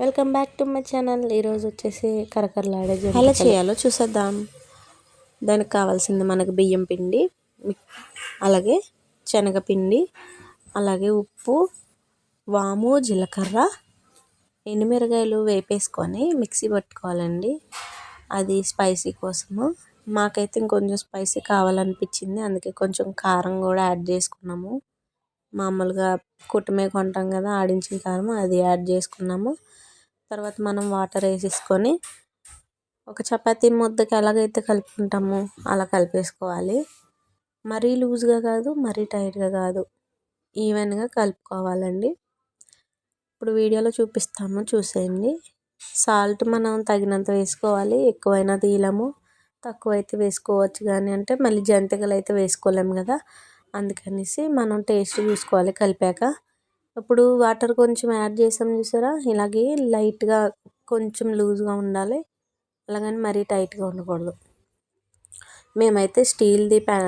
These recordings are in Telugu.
Welcome back to my channel. ఈరోజు వచ్చేసి కరకరలాడే ఎలా చేయాలో చూసేద్దాం. దానికి కావాల్సింది మనకు బియ్యం పిండి అలాగే శనగపిండి అలాగే ఉప్పు వాము జీలకర్ర ఎండుమిరగాయలు వేపేసుకొని మిక్సీ పట్టుకోవాలండి. అది స్పైసీ కోసము. మాకైతే ఇంకొంచెం స్పైసీ కావాలనిపించింది అందుకే కొంచెం కారం కూడా యాడ్ చేసుకున్నాము. మామూలుగా కుటుంబే కొంటాం కదా ఆడించిన కారం అది యాడ్ చేసుకున్నాము. తర్వాత మనం వాటర్ వేసేసుకొని ఒక చపాతీ ముద్దకి ఎలాగైతే కలుపుకుంటామో అలా కలిపేసుకోవాలి. మరీ లూజ్గా కాదు మరీ టైట్గా కాదు. ఈవెన్గా కలుపుకోవాలండి. ఇప్పుడు వీడియోలో చూపిస్తాము చూసేయండి. సాల్ట్ మనం తగినంత వేసుకోవాలి. ఎక్కువైనా తీయలేము. తక్కువ అయితే వేసుకోవచ్చు కానీ అంటే మళ్ళీ జంతికలు అయితే వేసుకోలేము కదా. అందుకనేసి మనం టేస్ట్ చూసుకోవాలి కలిపాక. ఇప్పుడు వాటర్ కొంచెం యాడ్ చేసాం చూసారా? ఇలాగే లైట్గా కొంచెం లూజ్గా ఉండాలి. అలాగని మరీ టైట్గా ఉండకూడదు. మేమైతే స్టీల్ది ప్యా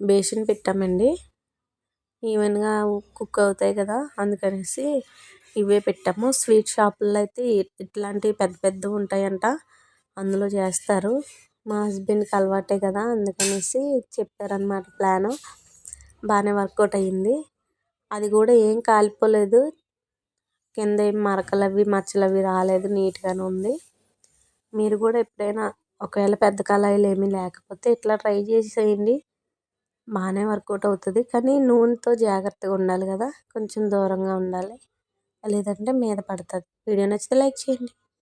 బేసిన్ పెట్టామండి. ఈవెన్గా కుక్ అవుతాయి కదా? అందుకనేసి ఇవే పెట్టాము. స్వీట్ షాపుల్లో అయితే ఇట్లాంటివి పెద్ద పెద్దవి ఉంటాయంట. అందులో చేస్తారు. మా హస్బెండ్కి అలవాటే కదా? అందుకనేసి చెప్పారనమాట ప్లాను. బాగానే వర్కౌట్ అయ్యింది. అది కూడా ఏం కాలిపోలేదు. కింద ఏం మరకలు అవి మచ్చలు అవి రాలేదు నీట్గానే ఉంది. మీరు కూడా ఎప్పుడైనా ఒకవేళ పెద్ద కళాయిలు ఏమీ లేకపోతే ఇట్లా ట్రై చేసేయండి. బాగానే వర్కౌట్ అవుతుంది. కానీ నూనెతో జాగ్రత్తగా ఉండాలి కదా. కొంచెం దూరంగా ఉండాలి. లేదంటే మీద పడుతుంది. వీడియో నచ్చితే లైక్ చేయండి.